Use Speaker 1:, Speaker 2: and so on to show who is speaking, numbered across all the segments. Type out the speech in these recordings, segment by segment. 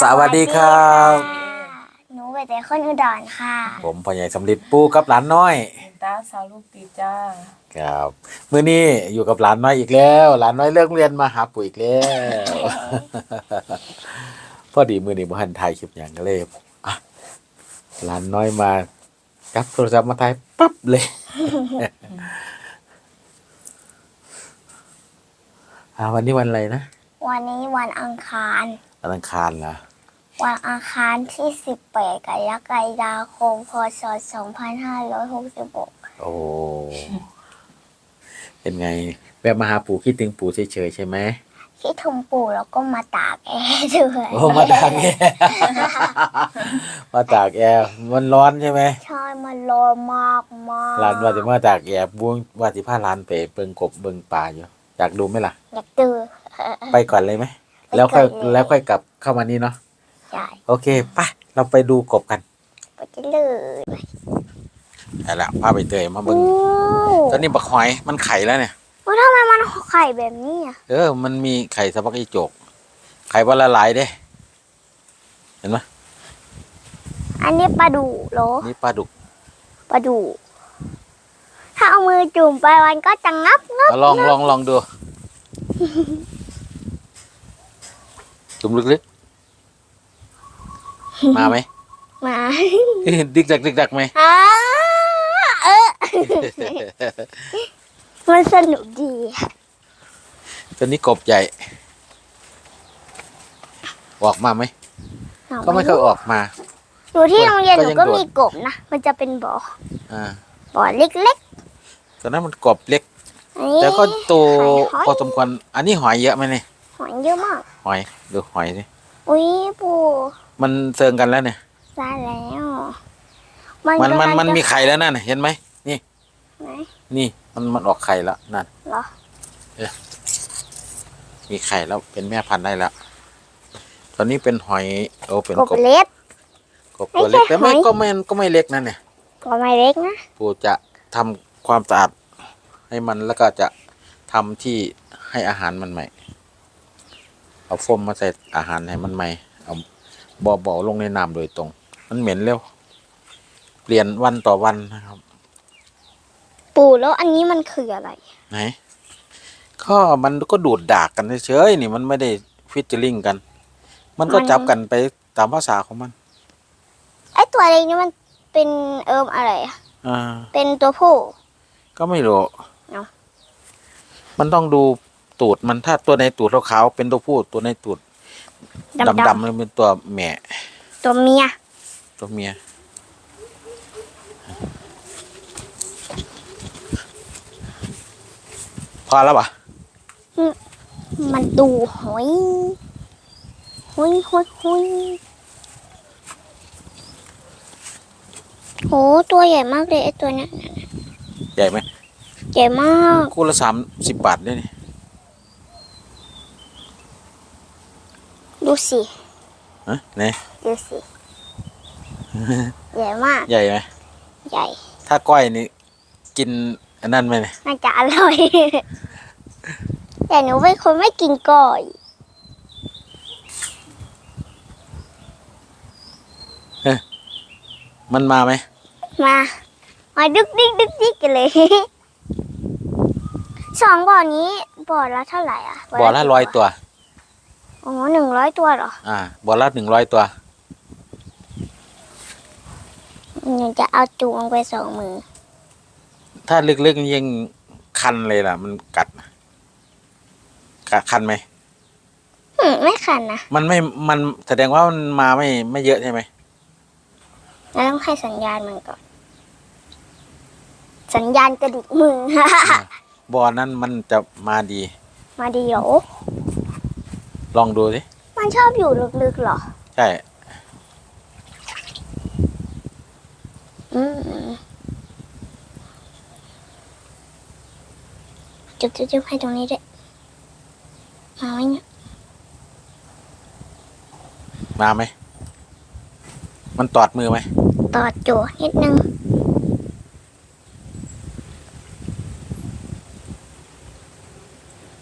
Speaker 1: สวัสดีครับ
Speaker 2: หนูใบเตยคนอุดรค่ะ
Speaker 1: ผมพ่อใหญ่สำลิดปูกับหลานน้อย
Speaker 3: เป็นตาสาวลูกตีจ้า
Speaker 1: ครับมื้อนี้อยู่กับหลานน้อยอีกแล้ว หลานน้อยเลิกเรียนมาหาปู่อีกแล้วพอดีมื้อนี้บ่ทันถ่ายคลิปหยังก็เลยอะหลานน้อยมากับโทรศัพท์มาถ่ายปั๊บเลยอ่าวันนี้วันอะไรนะ
Speaker 2: วันนี้วันอังคาร
Speaker 1: วันอังคารเหรอ
Speaker 2: วันอังคารที่ 18กรกฎาคมพศ 2566
Speaker 1: โอ้ เป็นไงแวะมาหาปู่คิดถึงปู่เฉยๆใช่ไหม
Speaker 2: คิดถึงปู่แล้วก็มาตากแอร์ด้วย
Speaker 1: โอ้มาตากแอร์มาตากแอร์มันร้อนใช่ไหม
Speaker 2: ใช่มันร้อนมากมาก
Speaker 1: ร้านว่าจะมาตากแอร์บุ้งว่าสิพาร้านไปเบิงกบเบิงป่าอยู่อยากดูไหมล่ะ
Speaker 2: อยากตื่น
Speaker 1: ไปก่อนเลยไหม
Speaker 2: ไป
Speaker 1: แล้วค่อย
Speaker 2: ก่อนเลย
Speaker 1: แล้วค่อยกลับเข้ามานี่เนาะ
Speaker 2: ใช่
Speaker 1: โอเคไปเราไปดูกบกัน
Speaker 2: ไปจะเลย
Speaker 1: เอาละพาไปเตยมาเบิง
Speaker 2: โอ้
Speaker 1: ตอนนี้บักหอยมันไข่แล้วเนี่ย
Speaker 2: โอ้ทำไมมันไข่แบบนี้อะ
Speaker 1: เออ มันมีไข่สะพักอีโจก ไข่วันละหลายเด้เห็นไหม
Speaker 2: อันนี้ปลาดุเหรอ
Speaker 1: นี่ปลาดุก
Speaker 2: ปลาดุถ้าเอามือจุ่มไปมันก็จะงับงับ
Speaker 1: เอาลองลองลองดู จุ่มลึกๆ มาไหม
Speaker 2: มา
Speaker 1: ดิกดักดิกดักไหม
Speaker 2: อ่าเออ มันสนุกดี
Speaker 1: ตัวนี้กบใหญ่ ออกมาไหม ก็ไม่เคยออกมา
Speaker 2: อยู่ที่โรงเรียนห
Speaker 1: ก็
Speaker 2: นู
Speaker 1: ยัง
Speaker 2: ก็
Speaker 1: โดด
Speaker 2: มีกบนะ มันจะเป็นบ่อ
Speaker 1: อ่า
Speaker 2: บ่อเล็ก
Speaker 1: ตอนนั้นมันกบเล็ก
Speaker 2: ๆอันนี้
Speaker 1: แต่ก็โต
Speaker 2: ไข่หอย
Speaker 1: พอสมควรอันนี้หอยเยอะไหมเนี่ย
Speaker 2: ห อยเยอะมาก
Speaker 1: หอย ดูหอยสิ
Speaker 2: อุ้ยปู
Speaker 1: มันเซิงกันแล้วเนี่ย
Speaker 2: ได้แล้ว
Speaker 1: มันมัน
Speaker 2: กำลัง
Speaker 1: มัน
Speaker 2: จะ
Speaker 1: มีไข่แล้วนั่นน่ะเห็นไหม นี่
Speaker 2: ไหน
Speaker 1: นี่มันมันออกไข่แล้วนั่น
Speaker 2: เหรอ
Speaker 1: มีไข่แล้วเป็นแม่พันธุ์ได้แล้ว ตอนนี้เป็นหอยโอ้เป็น
Speaker 2: กบ
Speaker 1: กบ
Speaker 2: เล็ก
Speaker 1: กบตัวเล็ก
Speaker 2: ไม่ใช่
Speaker 1: แต่ไม่
Speaker 2: หอย
Speaker 1: ก็ไม่ก็ไม่เล็กนั่นเนี่ย
Speaker 2: ก็ไม่เล็กนะ
Speaker 1: ปู่จะทำความสะอาดให้มันแล้วก็จะทำที่ให้อาหารมันใหม่ เอาโฟมมาใส่อาหารให้มันใหม่ เอาบ่อบ่อลงในน้ำโดยตรง มันเหม็นเร็ว เปลี่ยนวันต่อวันนะครับ
Speaker 2: ปูแล้วอันนี้มันคืออะไร
Speaker 1: ไหน ก็มันก็ดูดดากกันเฉยๆนี่มันไม่ได้ฟิชเจอริงกัน มันก็
Speaker 2: มัน
Speaker 1: จับกันไปตามภาษาของมัน
Speaker 2: ไอ้ตัวเล็กนี่มันเป็นเอิมอะไรอะ
Speaker 1: อ่า
Speaker 2: เป็นตัวผู้
Speaker 1: ก็ไม่รู้
Speaker 2: เอ้า
Speaker 1: มันต้องดู ตูดมันถ้าตัวในตูดขาวๆเป็นตัวผู้ตัวในตูด
Speaker 2: ดำ
Speaker 1: ดำๆมันเป็นตัวแม่
Speaker 2: ๆตัวเมีย
Speaker 1: ตัวเมีย พอแล้วปะ
Speaker 2: มันดูหอยหอยหอยหอยโหตัวใหญ่มากเลยไอ้ตัวเนี้ย
Speaker 1: ใหญ่ไหม
Speaker 2: ใหญ่มาก
Speaker 1: คู่ละสามสิบบาทด้วยนี่
Speaker 2: ดูสิ
Speaker 1: ฮะไหน
Speaker 2: ดูสิ ใหญ่มาก
Speaker 1: ใหญ่ไหม
Speaker 2: ใหญ่
Speaker 1: ถ้าก้อยนี่กินอันนั้นไหมเนี่ย
Speaker 2: น่าจะอร่อย แต่หนูเป็นคนไม่กินก่อย
Speaker 1: มันมาไหม
Speaker 2: มา มาดึกดิกดึกดิกกันเลย สองบ่อนี้บ่อละเท่าไหร่อะ
Speaker 1: บ่อละร้อยตัว
Speaker 2: โอ้หนึ่งร้อยตัวเหรอ
Speaker 1: อ่าบ่อละหนึ่งร้อยตัว
Speaker 2: หนูจะเอาจูงไปสองมือ
Speaker 1: ถ้าลึกๆนี่ยังคันเลยล่ะ มันกัดนะกัดคันไหม
Speaker 2: อืมไม่ขันนะ
Speaker 1: มันไม่ มันแสดงว่ามันมาไม่ไม่เยอะใช่ไหม
Speaker 2: เราต้องให้สัญญาณมันก่อน สัญญาณกระดิกมือ
Speaker 1: บ่อนั้นมันจะมาดี
Speaker 2: มาดีเหรอ
Speaker 1: ลองดูสิ
Speaker 2: มันชอบอยู่ลึกๆเหรอ
Speaker 1: ใช่
Speaker 2: อืมจุดจุดๆๆให้ตรงนี้ด้วยมาไว้เนี่ย
Speaker 1: มาไหม มันตอดมือไหม
Speaker 2: ต่อจูนิดนึง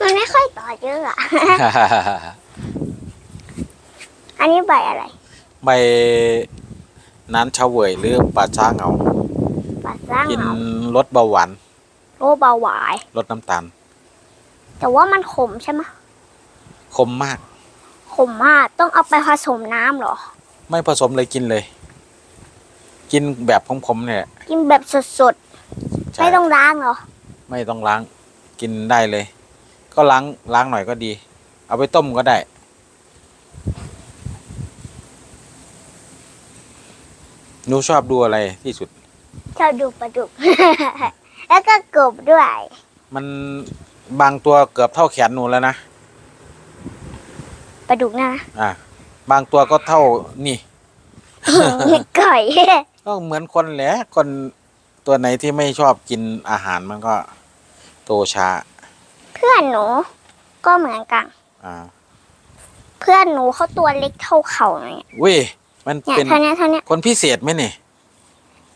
Speaker 2: มันไม่ค่อยต่อ เยอะอะออันนี้ใบอะไร
Speaker 1: ใบนั้นเฉาเวยหรือปลาช้าเหงา
Speaker 2: ปลาสร้าง
Speaker 1: กิน
Speaker 2: เหา
Speaker 1: ลดเบาหวาน
Speaker 2: โรคเบาหวาน
Speaker 1: ลดน้ำตาล
Speaker 2: แต่ว่ามันขมใช่ไหม
Speaker 1: คมมาก
Speaker 2: ขมมากต้องเอาไปผสมน้ำเหรอ
Speaker 1: ไม่ผสมเลยกินเลย กินแบบขมๆเนี่ย
Speaker 2: กินแบบสดๆ
Speaker 1: ใช่
Speaker 2: ไม่ต้องล้างเหรอ
Speaker 1: ไม่ต้องล้าง กินได้เลย ก็ล้างล้างหน่อยก็ดี เอาไปต้มก็ได้ หนูชอบดูอะไรที่สุด
Speaker 2: ชอบดูปลาดุก แล้วก็กบด้วย
Speaker 1: มันบางตัวเกือบเท่าแขนหนูแล้วนะ
Speaker 2: ปลาดุกนะ
Speaker 1: อะบางตัวก็เท่านี่
Speaker 2: ไก่
Speaker 1: ก็เหมือนคนแหละคนตัวไหนที่ไม่ชอบกินอาหารมันก็โตช้า
Speaker 2: เพื่อนหนู ก็เหมือนกัน
Speaker 1: อ่า
Speaker 2: เพื่อนหนูเขาตัวเล็กเท่าเข่าเนี่ย
Speaker 1: เว้ยมัน
Speaker 2: เนี่ย
Speaker 1: เป็น
Speaker 2: เท่านี้เท่านี้
Speaker 1: คนพิเศษไหมเนี่ย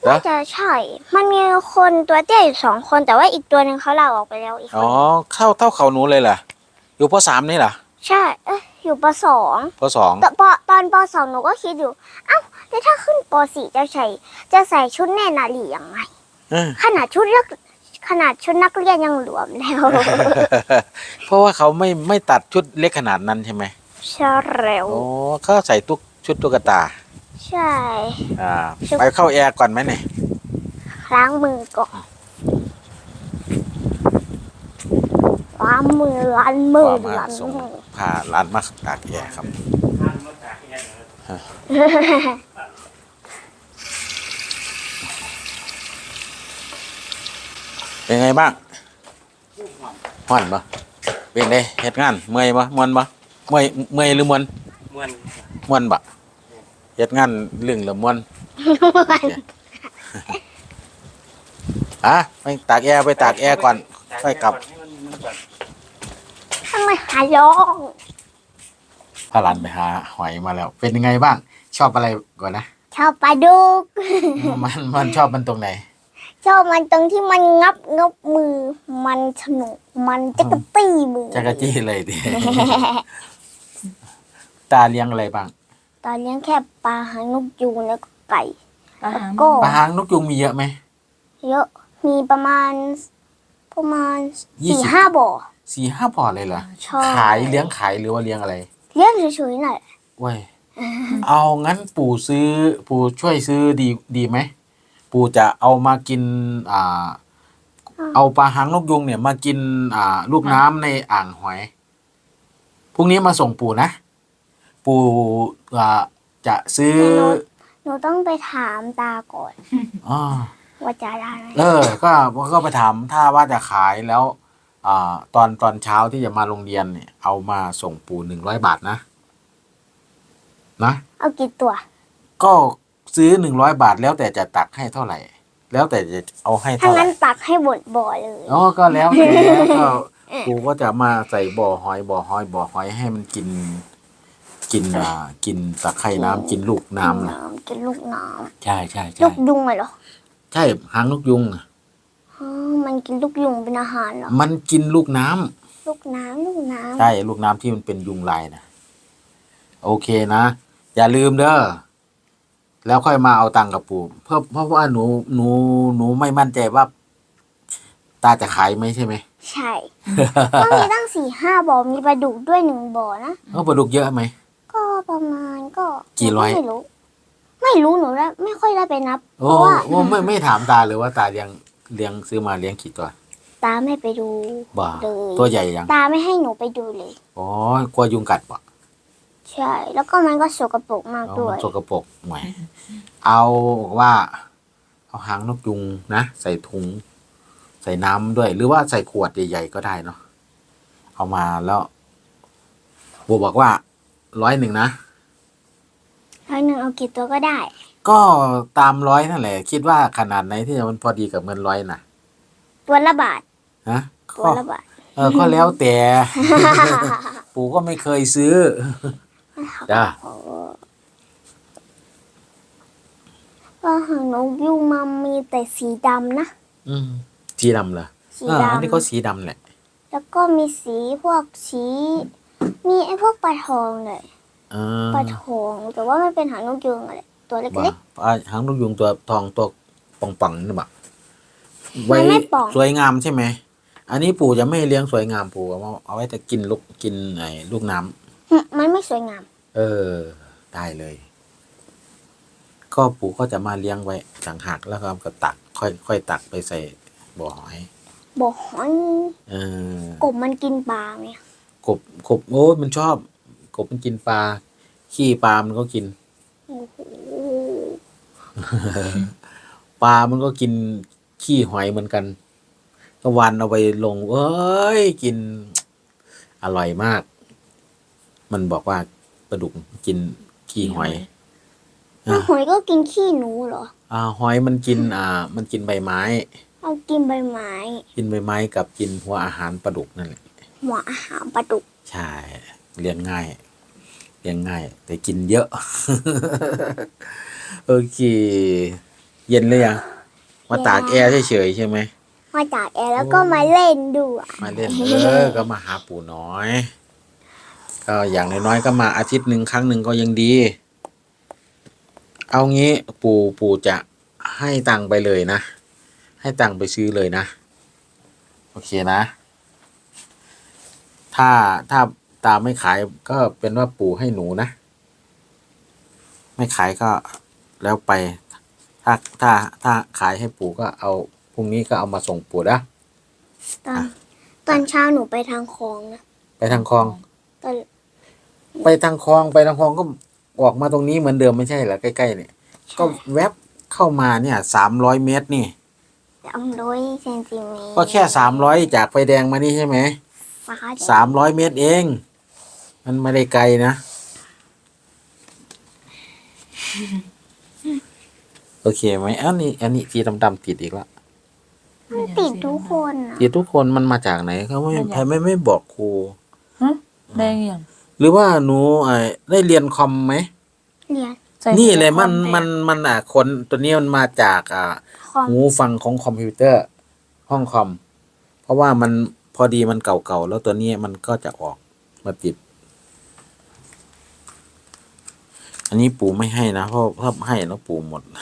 Speaker 1: เหรอ
Speaker 2: น่าจะใช่ มันมีคนตัวเตี้ยอยู่สองคน แต่ว่าอีกตัวหนึ่งเขาลาออกไปแล้วอีกค
Speaker 1: อ๋อ
Speaker 2: น
Speaker 1: เข้าเท่าเขาหนูเลยเหรออยู่ปสามนี่เหรอ
Speaker 2: ใช่เอ้ยอยู่ปสอง
Speaker 1: ปสอง
Speaker 2: แต่ปตอนปสองหนูก็คิดอยู่เอ้าแล้วถ้าขึ้นปสี่จะใส่จะใส่ชุดแน่นารียังไง
Speaker 1: เออ
Speaker 2: ขนาดชุดนัก ขนาดชุดนักเรียนยังหลวมแล้ว
Speaker 1: เพราะว่าเขาไม่ไม่ตัดชุดเล็กขนาดนั้นใช่ไหม
Speaker 2: ใช่แล้ว
Speaker 1: โอ้เขาใส่ตุกชุดตุ๊กตา
Speaker 2: ใช่
Speaker 1: อ่า
Speaker 2: ชุด
Speaker 1: ไปเข้าแอร์ก่อนไหมเนี่ย
Speaker 2: ล้างมือก่อนล้างมือล้างมือ
Speaker 1: ก็มา
Speaker 2: ล้าง
Speaker 1: ส่ง
Speaker 2: มือ
Speaker 1: พาร้านมาตากแอร์ครับ เป็นไงบ้างห่อนปะเป็นไงเฮ็ดงานเมื่อยปะมวนปะเมื่อยเมื่อยหรือมวน
Speaker 4: ม่วน
Speaker 1: มวนปะเฮ็ดงานเรื่องหรือมวนอะไปตากแอร์ไปตากแอร์ก่อนค่อยกลับ
Speaker 4: ให้มันมันก่อน
Speaker 2: ทำไมหาร้อง
Speaker 1: พาหลานไปหาหอยมาแล้ว เป็นยังไงบ้าง ชอบอะไรก่อนนะ
Speaker 2: ชอบปลาดุก
Speaker 1: มันมันชอบมันตรงไหน
Speaker 2: ชอบมันตรงที่มันงับงับมือ มันสนุกมันจะกระตี้มือ
Speaker 1: จักรจี้เลยดิ ตาเลี้ยงอะไรบ้าง
Speaker 2: ตอนเลี้ยงแค่ปลาหางนกยูงแล้วก็ไก่
Speaker 3: อาหาร
Speaker 2: ก็
Speaker 1: ปลาหางนกยุงมีเยอะไหม
Speaker 2: เยอะมีประมาณ ประมาณ
Speaker 1: ยี่
Speaker 2: สี่
Speaker 1: สิบ
Speaker 2: ห้าบ่อ
Speaker 1: สี่ห้าบ่อเลยเหรอ
Speaker 2: ใช่
Speaker 1: ขายเลี้ยงขายหรือว่าเลี้ยงอะไร
Speaker 2: เลี้ยงเฉยๆหน่อย
Speaker 1: เว้ย เอางั้นปู่ซื้อ ปู่ช่วยซื้อดีดีไหม ปู่จะเอามากินอ่า เอาปลาหางนกยุงเนี่ยมากินอ่า ลูกน้ำในอ่างหอยพรุ่งนี้มาส่งปู่นะ ปู่อ่าจะซื้อ
Speaker 2: หนูต้องไปถามตาก่อน
Speaker 1: อ่า
Speaker 2: ว่าจะได้ไหม
Speaker 1: เออ ก็ก็ไปถามถ้าว่าจะขายแล้ว อ่า ตอนตอนเช้าที่จะมาโรงเรียนเนี่ยเอามาส่งปู่หนึ่งร้อยบาทนะ นะ
Speaker 2: เอากี่ตัว
Speaker 1: ก็ ซื้อหนึ่งร้อยบาทแล้วแต่จะตักให้เท่าไหร่ แล้วแต่จะเอาให้
Speaker 2: ถ้า
Speaker 1: เท่าไหร่
Speaker 2: งั้นตักให้หมดบ่อเลย
Speaker 1: อ๋อก็แล้วแต่ก็ปู่ก็จะมาใส่บ่อหอยบ่อหอยบ่อหอยให้มันกิน กินอ่ากินตะไคร่น้ำกินลูกน้ำนะ
Speaker 2: น้ำกินลูกน้
Speaker 1: ใช่ใช่ำใช่
Speaker 2: ลูกยุงเหรอ
Speaker 1: ใช่หางนกยุงอะ
Speaker 2: อ๋อมันกินลูกยุงเป็นอาหารเหรอ
Speaker 1: มันกินลูกน้ำ
Speaker 2: ลูกน้ำลูกน้ำ
Speaker 1: ใช่ลูกน้ำที่มันเป็นยุงลายนะโอเคนะ อย่าลืมเด้อ แล้วค่อยมาเอาตังค์กับปู่เพราะเพราะว่าหนูหนูหนูไม่มั่นใจว่า ตาจะขายไหมใช่ไหม
Speaker 2: ใช่ต้องมีตั้งสี่ห้าบ่อมีปลาดุกด้วยหนึ่งบ่อนะ
Speaker 1: เออปลาดุกเยอะไหม
Speaker 2: ก็ประมาณก็
Speaker 1: กี่ร้อย
Speaker 2: ไม่รู้ ไม่รู้หนูได้ไม่ค่อยได้ไปนับเพ
Speaker 1: โอ้
Speaker 2: ราะว่า
Speaker 1: โอ้ไม่ไม่ถามตาเลยว่าตาเลี้ยงเลี้ยงซื้อมาเลี้ยงกี่ตัว
Speaker 2: ตาไม่ไปดู
Speaker 1: บ้า
Speaker 2: เลย
Speaker 1: ตัวใหญ่ยัง
Speaker 2: ตาไม่ให้หนูไปดูเลย
Speaker 1: อ๋อกลัวยุงกัดปะ
Speaker 2: ใช่ แล้วก็มันก็สกปรกมาก
Speaker 1: อ๋อ
Speaker 2: ด้ว
Speaker 1: มั
Speaker 2: ย
Speaker 1: นสกปรกแหมเอาว่า เอาหางนกยุงนะ ใส่ถุง ใส่น้ำด้วย หรือว่าใส่ขวดใหญ่ ๆ ก็ได้เนาะเอามาแล้วบัวบอกว่าร้อยหนึ่งนะ
Speaker 2: ร้อยหนึ่งเอากี่ตัวก็ได้
Speaker 1: ก็ตามร้อยนั่นแหละ คิดว่าขนาดไหนที่มันพอดีกับเงินร้อยน่ะ
Speaker 2: ตัวละบาท
Speaker 1: ฮะ
Speaker 2: ตัว
Speaker 1: ก็
Speaker 2: ละบาท
Speaker 1: เออก็แล้วแต่ ปู่ก็ไม่เคยซื้อ จ้า
Speaker 2: ก็หางนกยุงมันมีแต่สีดำนะ
Speaker 1: อืม สีดำเหรอ
Speaker 2: สี
Speaker 1: เอออัน
Speaker 2: ดำ
Speaker 1: นี้ก็สีดำแหละ
Speaker 2: แล้วก็มีสีพวกสี มีไอ้พวกปลาทองเลย
Speaker 1: เออ
Speaker 2: ปลาทองแต่ว่ามันเป็นหางนกยูงอะไรตัวเล็
Speaker 1: บ่
Speaker 2: ก
Speaker 1: อ่าหางนกยุงตัวทองตัวป่องๆนี่บ่
Speaker 2: มันไม่ป่อง
Speaker 1: สวยงามใช่ไหม อันนี้ปู่จะไม่ให้เลี้ยงสวยงามปู่เอามาเอาไว้แต่กินลูกกินไอ้ลูกน้ำ
Speaker 2: ๆอื มมันไม่สวยงาม
Speaker 1: เออ ได้เลย ก็ปู่ก็จะมาเลี้ยงไว้ต่างหากแล้วก็ตัก ค่อยค่อยตักไปใส่บ่อหอย
Speaker 2: บอกหอย
Speaker 1: เออ
Speaker 2: กบมันกินปลาไหม
Speaker 1: กบกบโอ้ยมันชอบ กบมันกินปลา ขี้ปลามันก็กิน
Speaker 2: โอ้โห
Speaker 1: ปลามันก็กินขี้หอยเหมือนกันก็วันเอาไปลงเอ้ย กินอร่อยมาก มันบอกว่าปลาดุกกินขี้หอย
Speaker 2: แล้วหอยก็กินขี้หนูเหรอ
Speaker 1: อ่าหอยมันกินอ่า มันกินใบไม้
Speaker 2: เอากินใบไม้
Speaker 1: กินใบไม้กับกินหัวอาหารปลาดุกนั่นแหละ
Speaker 2: หัวอาหารปลาดุก
Speaker 1: ใช่เลี้ยงง่ายเลี้ยงง่าย แต่กินเยอะ โอเค เย็นเลยยังมาตากแอร์เฉยๆใช่ไหม
Speaker 2: มาจากแอร์แล้วก็มาเล่นด้วย
Speaker 1: มาเล่นเออก็มาหาปู่น้อย ก็อย่างน้อยๆก็มาอาทิตย์หนึ่งครั้งหนึ่งก็ยังดี เอางี้ปู่ปู่จะให้ตังค์ไปเลยนะ ให้ตังค์ไปซื้อเลยนะ โอเคนะ ถ้าถ้าตาไม่ขายก็เป็นว่าปู่ให้หนูนะ ไม่ขายก็แล้วไป ถ้าถ้าถ้าขายให้ปู่ก็เอาพรุ่งนี้ก็เอามาส่งปู่นะ
Speaker 2: ตอนตอนเช้าหนูไปทางคลองนะ
Speaker 1: ไปทางคลอง
Speaker 2: ตอน
Speaker 1: ไปทางคลองไปทางคลองก็ออกมาตรงนี้เหมือนเดิมไม่ใช่เหรอใกล้ๆเนี่ย ก็แวบเข้ามาเนี่ยสามร้อยเมตรนี่
Speaker 2: สามร้อยเซนติเมตร
Speaker 1: ก็แค่สามร้อยจากไฟแดงมานี่ใช่ไหม
Speaker 2: ฟ้าแดง
Speaker 1: สามร้อยเมตรเอง มันไม่ได้ไกลนะ โอเคไหมอันนี้ อันนี้สีดำๆติดอีกแล้ว
Speaker 2: มันติดทุกคนอะ
Speaker 1: ติดทุกคนมันมาจากไหนเขาไม่ใครไม่ไม่บอกครู
Speaker 3: ฮะแดงอย่าง
Speaker 1: หรือว่าหนูไอ้ได้เรียนคอมไหม
Speaker 2: เรียน
Speaker 3: ใส่
Speaker 1: นี่เลยมัน
Speaker 3: คอ
Speaker 1: มันมันอะคนตัวนี้มันมาจากอ่า
Speaker 2: คอม
Speaker 1: หูฟังของคอมพิวเตอร์ ห้องคอม เพราะว่ามันพอดีมันเก่าๆ แล้วตัวนี้มันก็จะออกมาติด อันนี้ปู่ไม่ให้นะ เพราะถ้าให้แล้วปู่หมด
Speaker 2: เห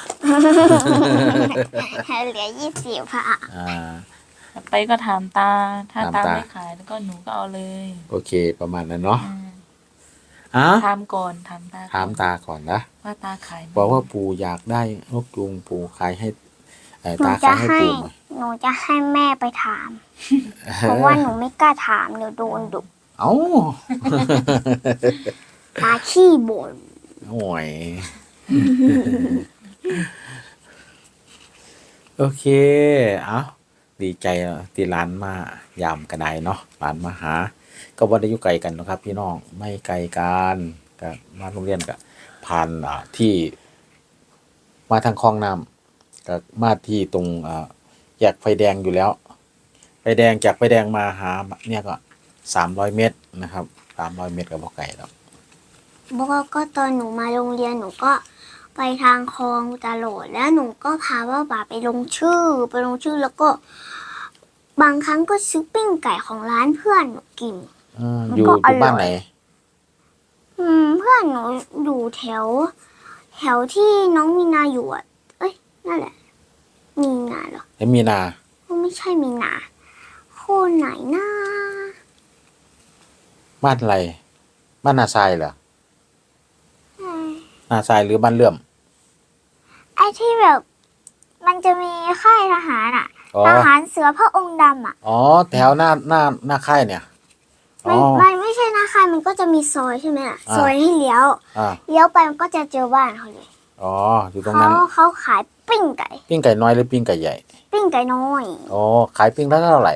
Speaker 2: ลือยี่สิบค่ะ
Speaker 1: อ่า
Speaker 3: ไปก็ถามตา ถ้า
Speaker 1: ถาม
Speaker 3: ตา
Speaker 1: ตา
Speaker 3: ไม่ขายแล้วก็หนูก็เอาเลย
Speaker 1: โอเคประมาณนั้นเนาะ
Speaker 3: อืม
Speaker 1: อะ
Speaker 3: ถามก่อนถามตา
Speaker 1: ถามตาก่อนนะ
Speaker 3: ว่าตาขายไหม
Speaker 1: บอกว่าปู่อยากได้นกยุงปู่ขายให้เอ่อ
Speaker 2: หนู
Speaker 1: ตา
Speaker 2: จะ
Speaker 1: ขายให้
Speaker 2: ให้
Speaker 1: ปู่หน่อย
Speaker 2: หนูจะให้แม่ไปถาม เพราะว่าหนูไม่กล้าถามเดี๋ยวโดนดุ
Speaker 1: เอ้า
Speaker 2: ตาขี้บ่น
Speaker 1: โอ้ยโอเค เอาดีใจที่ร้านมายามกันไดเนาะร้านมาหา ก็ว่าได้อยู่ไกลกันนะครับ พี่น้องไม่ไกลกันก็มาโรงเรียนก็ผ่านอ่าที่มาทางคลองน้ำก็มาที่ตรงอ่าแยกไฟแดงอยู่แล้ว ไฟแดงจากไฟแดงมาหาเนี่ยก็สามร้อยเมตรนะครับสามร้อยเมตรก็บ่ไกลแล้ว
Speaker 2: บอกว่ก็ตอนหนูมาโรงเรียนหนูก็ไปทางคลองตลอดแล้วหนูก็พาว่าบ่าไปลงชื่อ ไปลงชื่อแล้วก็ บางครั้งก็ซื้อปิ้งไก่ของร้านเพื่อนหนูกิน
Speaker 1: อืม
Speaker 2: มัน
Speaker 1: อยู่
Speaker 2: ก็
Speaker 1: อ
Speaker 2: อร่อย
Speaker 1: ยู่บ้านไหน
Speaker 2: อืมเพื่อนหนูอยู่แถว แถวที่น้องมีนาอยู่อะ เอ้ย นั่นแหละ มีนาเหรอ
Speaker 1: เห็นมีนา
Speaker 2: ก็ไม่ใช่มีนาคนไหนนะ
Speaker 1: บ้านอะไร บ้านนาทรายเหรอนาทรายหรือบ้านเลื่อม
Speaker 2: ไอ้ที่แบบ มันจะมีค่ายทหารอะ
Speaker 1: อ๋อ
Speaker 2: ทหารเสือพระองค์ดำอะ
Speaker 1: อ๋อแถวหน้าหน้าหน้าค่ายเนี่ยอ๋
Speaker 2: มั
Speaker 1: อ
Speaker 2: นมันไม่ใช่นะค่ายมันก็จะมีซอยใช่ไหมล่ะ
Speaker 1: อ่า
Speaker 2: ซอยให้เลี้ยว
Speaker 1: อ่า
Speaker 2: เลี้ยวไปมันก็จะเจอบ้านเขาเลย
Speaker 1: อ๋ออยู่ตรง
Speaker 2: เขา
Speaker 1: นั้น
Speaker 2: เขาขายปิ้งไก่
Speaker 1: ปิ้งไก่น้อยหรือปิ้งไก่ใหญ่
Speaker 2: ปิ้งไก่น้อย
Speaker 1: อ๋อขายปิ้งละเท่าไหร่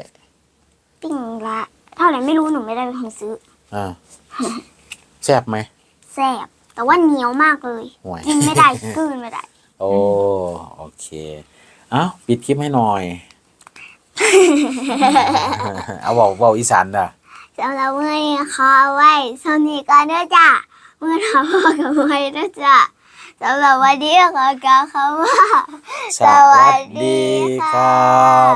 Speaker 2: ปิ้งละเท่าไหร่ไม่รู้หนูไม่ได้เป็นคนซื้อ
Speaker 1: อ่าแซ่บไหม
Speaker 2: แซ่บแต่ว่าเหนียวมากเลย
Speaker 1: ห่วย
Speaker 2: กินไม่ได้ กลืนไม่ได้
Speaker 1: โอ้โอเค เอ้าปิดคลิปให้หน่อย เอาเบาเบาอีสานด่ะ
Speaker 2: สำหรับมือนี้ขอเอาไว้สนิทกันด้วยจ้ะมือทำพ่อกับมือด้วยจ้ะสำหรับวันนี้ขอกล่าวคำว่า
Speaker 1: สวัสดีครับ